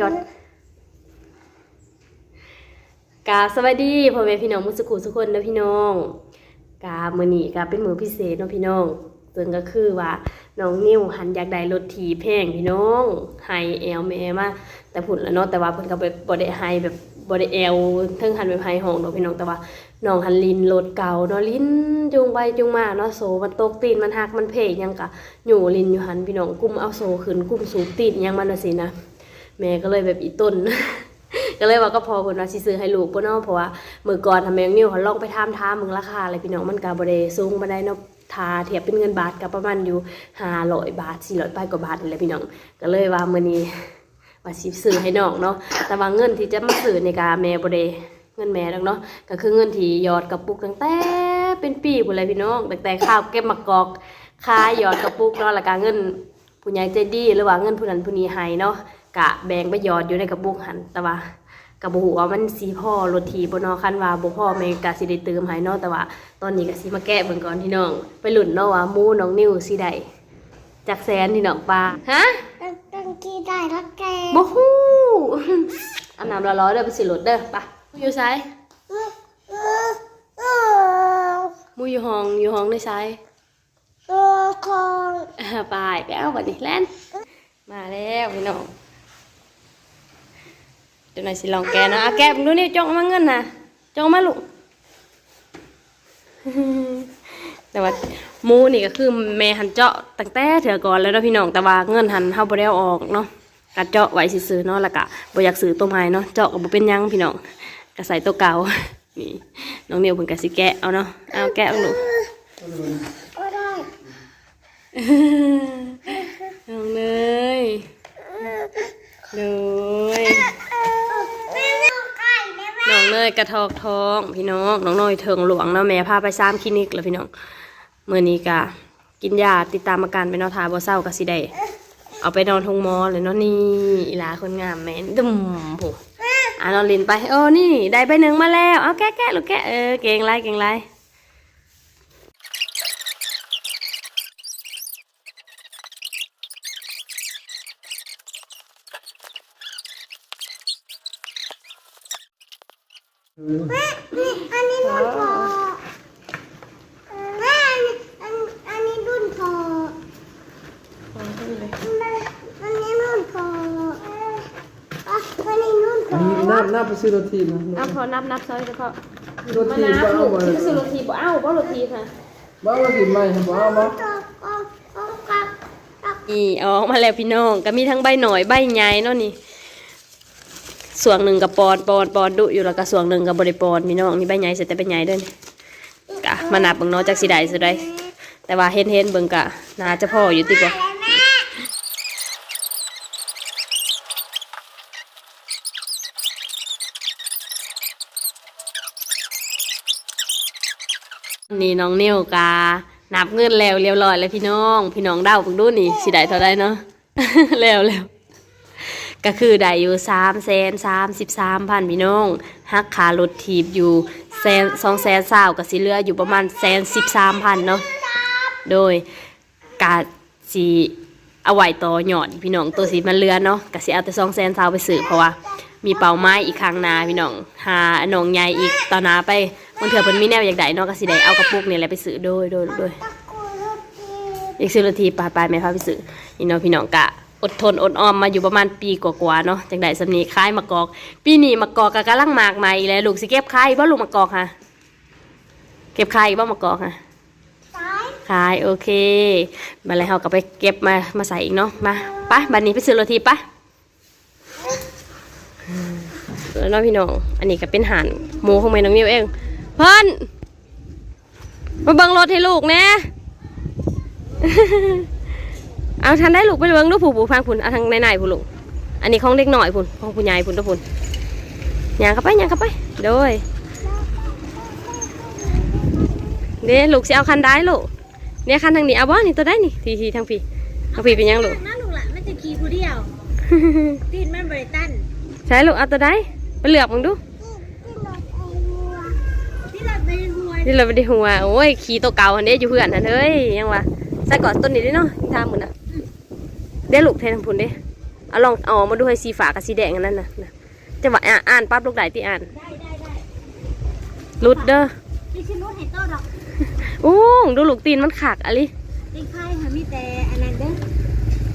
ก่อนกาสวัสดีพ่อแม่พี่น้องมุสกุทุกคนนะพี่น้องกาบมื้อนี้กาเป็นมือพิเศษเนาะพี่น้องซึ่งก็คือว่าน้องนิวหันอยากได้รถถีแพงพี่น้องให้แอลแม่มาแต่พุ่นแล้วเนาะแต่ว่าเพิ่นก็บ่บ่ได้ให้แบบบ่ได้แอลเทิงหันไปให้ห้องดอกพี่น้องแต่ว่าน้องหันลินรถเก่าเนาะลินจุงไปจุงมาเนาะโซมันตกตีนมันหักมันเพกหยังกะอยู่ลินอยู่หันพี่น้องกุมเอาโซขึ้นกุมสูบตีนยังมันน่ะสินะ แม่ก็เลยแบบอีต้น ก็เลยว่าก็พอคนว่าสิซื้อให้ลูกบ่เนาะเพราะว่ามื้อก่อนทำแมงนิ้วเขาลองไปถามถามมึงราคาอะไรพี่น้องมันก็บ่ได้สูงบ่ได้เนาะทาเทียบเป็นเงินบาทก็ประมาณอยู่500บาท400ปลายกว่าบาทนี่แหละพี่น้องก็เลยว่ามื้อนี้ว่าสิซื้อให้น้องเนาะแต่ว่าเงินที่จะมาซื้อในกาแม่บ่ได้เงินแม่ดอกเนาะก็คือเงินที่ยอดกระปุกตั้งแต่เป็นปีพุ่นเลยพี่น้องตั้งแต่ข้าวเก็บมะกอกค่าหยอดกระปุกเนาะแล้วก็เงินผู้ใหญ่ใจดีหรือว่าเงินผู้นั้นผู้นี้ให้เนาะ กะแบ่งไปหยอดอยู่ในกระปุกหันแต่ว่ากับบ่ฮู้ว่ามันสีพ่อรถทีบ่เนาะคันว่าบ่พ่อแม่กะสิได้เติมให้เนาะแต่ว่าตอนนี้ก็สิมาแก้เบิ่งก่อนพี่น้อง ไปลุ้นเนาะว่าหมูน้องนิวสิได้จักแสนพี่น้องปลาฮะต้องกีได้แล้วแกบ่ฮู้อาบน้ำร้อนๆเด้อไปสิรถเด้อไปอยู่ไสหมูอยู่ห้องอยู่ห้องในไสคองอ่าไปไปเอาบัดนี้แล่นมาแล้วพี่น้อง เดี๋ยวหน่อยสิลองแกนะอาแกมึงดูนี่จ้องมาเงินนะจ้องมาลูกแต่ว่าหมูนี่ก็คือแม่หันเจาะตั้งแต่เถื่อก่อนแล้วเนาะพี่น้องแต่ว่าเงินหันเฮาบ่ได้อออกเนาะก็เจาะไว้ซื่อเนาะแล้วก็บ่อยากซื้อตัวใหม่เนาะเจาะก็บ่เป็นยังพี่น้องก็ใส่ตัวเก่านี่น้องเนิวเพิ่นก็สิแกะเอาเนาะเอาแกะเอาลูกก็ได้น้องเลยเลย แม่ไม่เอาไก่ได้ไหม น้อง เนยกระทอกทอง พี่น้องน้องน้อยเถิงหลวงเนาะแม่พาไปซ้ำคลินิกแล้วพี่น้องเมื่อนี้กะกินยาติดตามอาการไปนาะทาบ่เศร้าก็สิได้เอาไปนอนทงมอเลยเนาะนี่อีลาคนงามแม่นดุมผู้อ่านอนลินไปโอ้นี่ได้ไปหนึ่งมาแล้วเอาแกะแกะลูกแกะเออเก่งไรเก่งไร แม่นี่อันนี้รุ่นพอแม่อันนี้อันอันนี้รุ่นพอพอเลยแม่อันนี้รุ่นพออะอันนี้รุ่นพอัอนนี้น้ำน้ำไปซื้อโรตีนะเอาพอนับนับซอยเฉพาะโรมาตีนับบ้าลูกบ่จะซื้อโรตีบ่เอ้าบ่โรตีค่ะบ้าโรตีใหม่ครับบ้าบ่ตอกออกออกกับอกนี่ออกมาแล้วพี่น้องก็มีทั้งใบหน่อยใบใหญ่เนาะนี่ ส่วนหนึ่งกับปอนปอนปอนดุอยู่แล้วก็ส่วนหนึ่งกับบริปอนพี่น้องนี่ใบใหญ่เสร็จแต่ใบใหญ่เด้วยนี่กะมานับเบิ่งเนาะจากสิได้สิได้แต่ว่าเห็นเห็นเบิ่งกะนาจะพ่ออยู่ติบ่อนี่น้องเนียวกานับเงินแล้วเรียบร้อยแล้วพี่น้อง พี่น้องเดาเบิ่งดูนี่สิได้เท่าใดเนาะแล้วแล้ว ก็คือได้อยู่สามแสนสามสิบสามพันพี่น้องหักคารถถีบอยู่แสนสองแสนสาวก็สิเลืออยู่ประมาณแสนสิบสามพันเนาะโดยกาสีเอาไว้ต่อหยอดพี่น้องตัวสีมันเรือเนาะก็สิเอาแต่สองแสนสาวไปซื้อเพราะว่ามีเป่าไม้อีกครั้งหนาพี่น้องหาหนองใหญ่อีกตอนนาไปบางเถื่อเพิ่นมีแนวอยากได้เนาะก็สิได้เอากระปุกนี่แหละไปซื้อโดยโดยโดยตะกูรุ่นทีอีกสิบนาทีปลายปลายแม่พาไปซื้อนี่เนาะพี่น้องกะ อดทนอดออมมาอยู่ประมาณปีกว่าๆเนาะจังไดสำนีคล้ายมะกอก ปีนี้มะกอกกะกำลังมากใหม่แล้วลูกสิเก็บขายบ่ลูกมะกอกค่ะ เก็บขายบ่มะกอกค่ะซ้ายขายโอเคมาแล้วเราก็ไปเก็บมามาใส่อีกเนาะมาไปบัดนี้ไปซื้อโรตีปะแล้วเนาะพี่น้องอันนี้ก็เป็นห่านหมูของแม่น้องนิวเองเพิ่นมาเบิ่งรถให้ลูกแหน่ เอาทันได้ลูกไปเบิ่งดูผู้ผู้ฟังพุ่นเอาทางในๆพุ่นลูกอันนี้ของเด็กหน่อยพุ่นของผู้ใหญ่พุ่นทุกพุ่นย่างเข้าไปย่างเข้าไปโดยเด้ลูกสิเอาคันได้ลูกเนี่ยคันทางนี้เอาบ่นี่ตัวได้นี่ทีทีทางพี่ทางพี่เป็นหยังลูกนั่นลูกหละมันจะขี่ผู้เดียวตีนมันบริตันใช่ลูกเอาตัวได้ไปเลือกมึงดูที่เราไอ้วัวที่เราไปหัวนี่เราไปได้หัวโอ้ยขี่ตัวเก่าอันนี้อยู่เพื่อนนั่นเฮ้ยยังวะใส่ก่อนต้นนี้ด้วยเนาะที่ทางมึงน่ะ เด้ลูกเททางพุ่นเด้เอาลองเอาออกมาดูให้สีฝากับสีแดงอันนั้นน่ะนะจะว่าอ่าอ่านปั๊บลูกไหนที่อ่านได้ได้ได้รุดเด้อดิฉันรู้เห็นโต้ดอกอู้ดูลูกตีนมันขากอะไรตีค่ายค่ะมีแต่อันนั้นเด้อ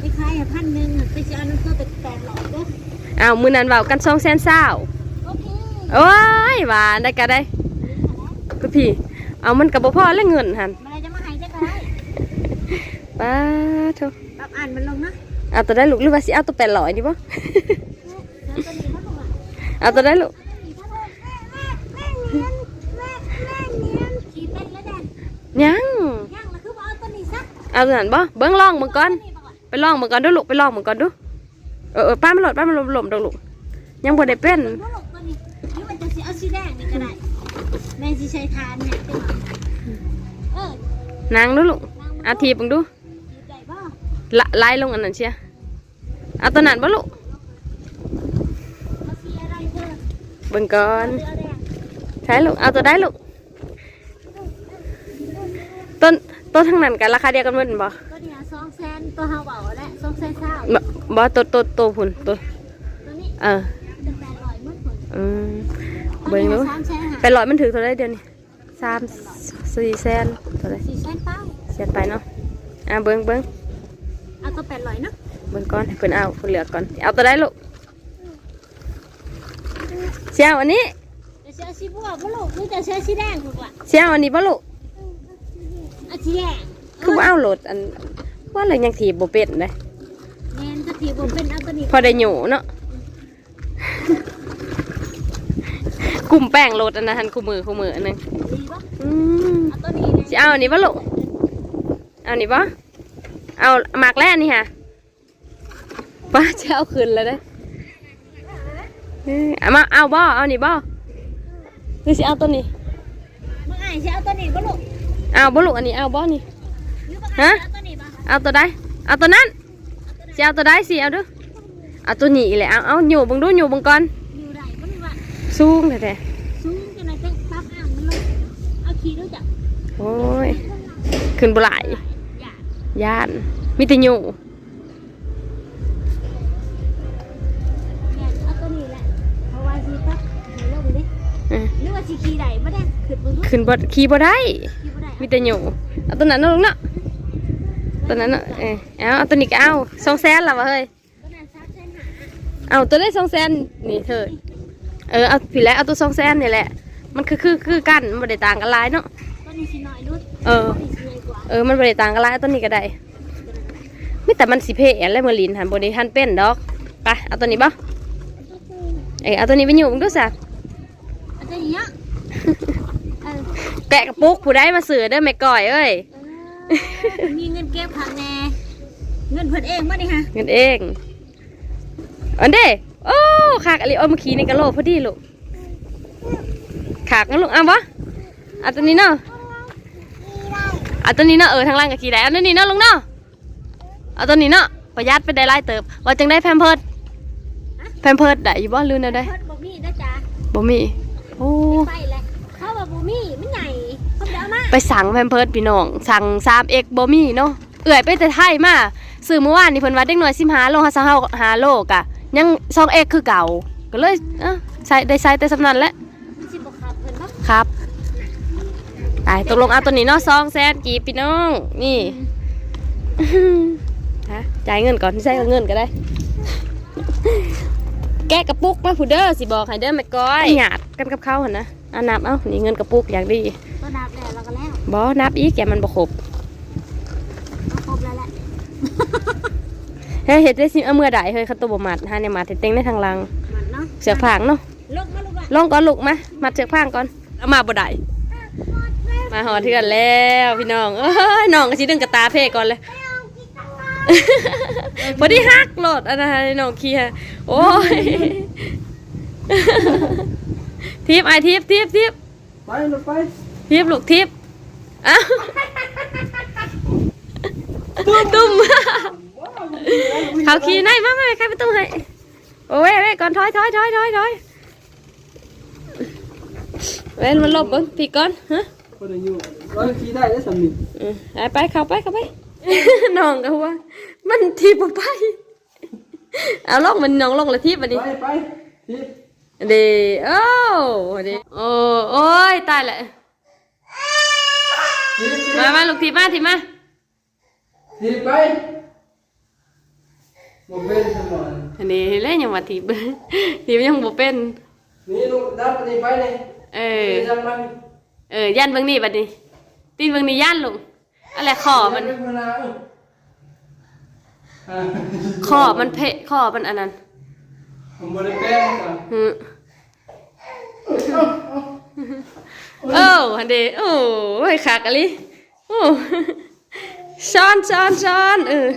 ตีค่ายค่ะพันหนึ่งไปจะเอาน้ำโต้แต่แปดหลอดเด้ออ้าวมือนั้นเบากันสองแสนเศร้าโอเคโอ้ยหวานได้ก็ได้ก็พี่เอามันกับบ่พ่อแล้วเงินหันมันอะไรจะมาให้ได้ก็ได้ป้าเถ อะปรับอ่านมันลงนะเอาตัวได้ลูกหรือว่าสิเอาตัวแปดร้อยดีป่ะแล้วจะมีมันลงอะเอาตัวได้ลูกแม่แม่เนียนแม่แม่เนียนขี่เป็นแล้วแดนยังย่างแล้วคือว่าเอาตัวนี้ซักเอาตัวนั้นบ่เบิ้งลองมึงก่อนนี่บอกว่าไปลองมึงก่อนดูลูกไปลองมึงก่อนดูเออเออป้ามันหลดป้ามันหลดหล่มดอกลูกยังบ่ได้เป็นตัวลูกตัวนี้หรือมันจะสีเอาสีแดงนี่ก็ได้แม่สีใช้ทานเนี่ยเป็นเออนางดูลูกอาทีบมึงดูขี่ได้บ่ละ ไล่ลงอันนั้นเชียเอาตัวนั้นบ่ลูกเอาสีอะไรเธอเบิ่งก่อนเอาแดงใช่ลูกเอาตัวได้ลูกต้นต้นทั้งนั้นกันราคาเดียวกันหมดบ่ตัวนี้สองแสนตัวเฮาเบาและสองแสนเศร้าบ่บ่ตัวตัวตัวพุ่นตัวตัวนี้เออเป็นแปดร้อยหมื่นคนอืมเบิ่งดูสามแสนไปร้อยมันถือเท่าไรเดือนนี้สามสี่แสนเท่าไรสี่แสนเป้าเสียไปเนาะอะเบิ่งเบิ่ง เอาตัวแปดร้อยเนาะเบิ่งก่อนให้เพิ่นเอาเพิ่นเหลือกก่อน เอาตัวได้ลูกเสียวอันนี้เดี๋ยวเชื่อสีบัวบ่ลูกหรือจะเชื่อสีแดงถูกป่ะเสียวอันนี้บ่ลูกเอาสีแดงคือว่าเอาโหลดอันว่าเลยยังถีบบ่เป็นเลยแมนถ้าถีบผมเป็นเอาตัวนี้พอได้อยู่เนาะกลุ่มแป้งโหลดอันนั้นหันคู่มือคู่มืออันนึงดีป่ะอืมเอาตัวนี้สิเอาอันนี้บ่ลูกเอาอันนี้บ่ เอาหมากแรกนี่ค่ะป้าจะเอาคืนแล้วเด้อเอ้ยเอามาเอาบ่เอานี่บ่หรือสิเอาตัวนี้มึงไอ้เชื่อเอาตัวนี้บ่ลูกเอาบ่ลูกอันนี้เอาบ่นี่หรือมึงฮะไอ้เอาตัวนี้ป่ะเอาตัวใดเอาตัวนั้นสิเอาตัวใดสิเอาเดูเอาตัวนี้แหละเอาเอาอยู่เบังดูอยู่เบังก่อนอยู่ไหนมันว่าสูงแท้สูงจังไหนเป็นปั๊บอ่างมันลงเอาขี่ดูจ้ะๆโอ้ยขึ้นบ่หลา ยอย่าย่านมีแต่อยู่อย่าเอาตัวนี้แหละเพราะว่าสีปั๊บเห็นลงดิเออหรือว่าสีขี่ไหนบ่ได้ขึ้นบนรถขึ้นบ่ขี่บ่ได้ขี่บ่ได้มีแต่อยู่เอาตัวนั้นเนาะลูกเนาะตัวนั้นเนาะเออเอาเอาตัวนี้ก็เอาสองแสนแล้ววะเฮ้ยตัวนั้นสามแสนห้าเอาตัวได้สองแสนนี่เธอเออเอาผิดแล้วเอาตัวสองแสนนี่แหละมันคือคือคือกันมันบ่ได้ต่างกันหลายเนาะตัวนี้สีน้อยดุดเออ เออมันบริต่างกันหลายเอาตัวนี้ก็ได้ไม่แต่มันสิเพอะไรเมอลินหันบริหันเป็นดอกไปเอาตัวนี้บ่เอยเอาตัวนี้ไปอยู่มึงดูสิเอาตัวนี้เนาะเออแปะกระปุกผู้ได้มาซื้อเด้อแม่ก้อยเอ้ยเออมีเงินเก็บค่ะแน่เงินเพิ่นเองบ่นี่ฮะเงินเองอันเด้โอ้ขากอะไรโอ้เมื่อกี้ในกะโหลกพอดีลูกขากงั้นลูกเอาบ่เอาตัวนี้เนาะ เอาตัวนี้เนาะเออทางล่างกับขี่ได้เอาตัวนี้เนาะลุงเนาะเอาตัวนี้เนาะประหยัดไปได้หลายเติบ ว่าจังได้แพมเพิร์ดแพมเพิร์ดได้อยู่บ่ลืมเอาได้เพิ่นบ่มีนะจ๊ะบ่มีโอ้ไปแหละเขาว่าบ่มีมันใหญ่เขาเดี๋ยวเอามาไปสั่งแพมเพิร์ดพี่น้องสั่ง 3 x บ่มีเนาะเอื่อยไปแต่ไทยมาซื้อเมื่อวานนี่เพิ่นว่าเด็กน้อย15โลหาซาเฮาหาโลกะยัง 2x คือเก่าก็เลยเอ้าใส่ได้ใส่แต่สำนั้นแหละสิบ่ขับเพิ่นบ่ครับ ตายตกลงเอาตัวนี้เนาะ2แสนกีบพี่น้อง นี่ฮะจ่ายเงินก่อนใช้เงินก็ได้ แกะกระปุกมาผู้เด้อสิบอกให้เด้อแม่ก้อยหยาดกันกับเขาหั่นนะอานับเอ้านี่เงินกระปุกอย่างดีตัวดับแล้วเราก็แล้วบอนับอีกแกมันบ่ครบเอาครบแล้วแหละเฮ้ยเฮ็ดได้สิเอามือได้เฮ้ยเขาตัวบ่มัดหาเนี่ยมัดให้เต็งในทางหลังมันเนาะเสือกผางเนาะลงมาลูกอะลงก่อนลูกมามัดเสือกผางก่อนเอามาบ่ได้ มาหอเทือนแล้วพี่น้องเอ้ยน้องก็สิดึงกระตาเพ่ก่อนเลยพอดีฮักโหลดอันนั้นให้น้องขี้ฮะโอ้ยทิปไอทิปทิปทิปไปรถไปทิปลูกทิปอ้าวตุ้มเขาขี่ไหนมามาใครประตูให้โอ้ยเว้ยก่อนถอยถอยถอยถอยถอยเว้ยมันหลบเบิ้งพี่ก่อนฮะ คนอายุร้อยขี่ได้ได้สามีอืมไปไปเข้าไปเข้าไป น้องก็ว่า มันทีบไป เอาลงมันน้องลงละทิพย์บัดนี้ ไปไปทีเดโอ้เดโอ้โอ้ยตายละทีทีมามาลูกทิพย์มาทิพย์มาทีไปโมเป็นสมองอันนี้เล่นยังว่าทิพย์ทิพย์ยังบ่เป็นนี่ลูกดับนี่ไปนี่เออจังมัน เออย่านเบิ่งนี่บัดนี้ ตีนเบิ่งนี่ย่านลงอะไรคอมันเป็นพนาเออคอมันเพะคอมันอันนั้นผมบริแป้งก่อนฮึเออฮันเดโอ้ยขากะลิโอ้ช้อนช้อนช้อนเออ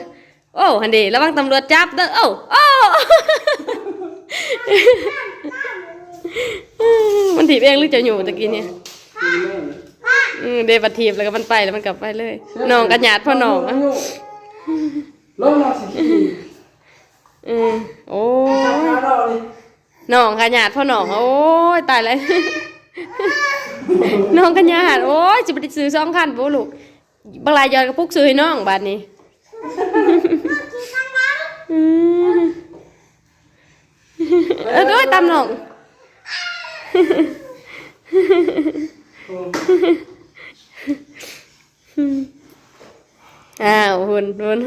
โอ้ฮันเดระวังตำรวจจับเด้อโอ้โอ้มันถีบเองหรือจะอยู่ตะกี้เนี่ย อืมเดบัดถีบแล้วก็มันไปแล้วมันกลับไปเลยน้องกันหยาดพ่อน้องอะลงมาสิอืมโอ้ทำงานเราดิน้องกันหยาดพ่อน้องโอ้ยตายเลยน้องกันหยาดโอ้ยจะไปซื้อสองคันบ่ลูกบางรายยอดกระปุกซื้อให้น้องบาดนี้อืมเออด้วยตามน้องโอ้าวหุ่นหุ่น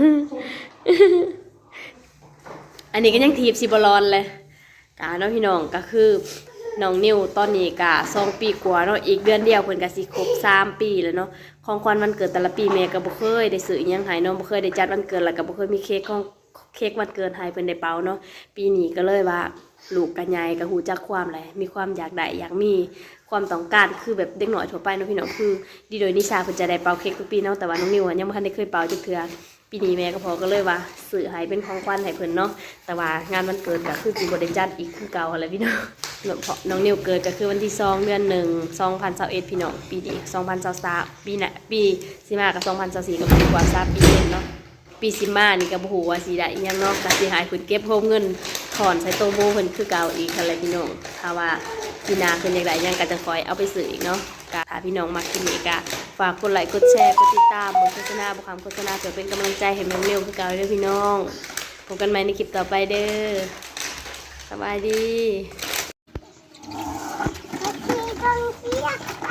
อันนี้ก็ยังทีบสิบรอนเลยกาเนาะพี่น้องก็คือน้องนิวตอนนี้กะสองปีกว่าเนาะอีกเดือนเดียวเพิ่นก็สิครบสามปีแล้วเนาะของขวัญวันเกิดแต่ละปีแม่ก็บ่เคยได้ซื้อยังห้เนาะบ่เคยได้จัดวันเกิดแล้วก็บ่เคยมีเค้กของเค้กวันเกิดให้เพิ่นได้เป่าเนาะปีนี้ก็เลยว่า ลูกกับยายก็ฮู้จักความแหละมีความอยากได้อยากมีความต้องการคือแบบเด็กหน้อยทั่วไปเนาะพี่น้องคือ ดีโดยนิชาเพิ่นจะได้เป่าเค้กทุกปีเนาะแต่ว่าน้องนิวอะยังบ่ทันได้เคยเป่าจักเทื่อปีนี้แม่ก็พอก็เลยว่าสื่อให้เป็นของขวัญให้เพิ่นเนาะแต่ว่างานวันเกิดก็คือสิบ่ได้จัดอีกคือเก่าอะไรพี่น้องเพราะน้องนิวเกิดก็คือวันที่2เดือน1 2021พี่น้องปีนี้2023ปีน่ะปีสิมากับ2024ก็ปีกว่า3ปีเต็มเนาะปีสิมานี่ก็บ่ฮู้ว่าสิได้อีหยังเนาะก็สิให้เพิ่นเก็บโฮมเงิน ถอนใส่โตโมเพิ่นคือเก่าอีกอะไรพี่น้องถ้าว่าปีหน้าเพิ่นอยากได้ยังก็จะคอยเอาไปซื้ออีกเนาะกถ้าพี่น้องมักคลิปนี้ก็ฝากกดไลค์กดแชร์กดติดตามบทโฆษณาบทคำโฆษณาเพื่อเป็นกำลังใจให้แมงเร็วคือเก่าเด้อพี่น้องพบกันใหม่ในคลิปต่อไปเด้อสบายดีขี่ก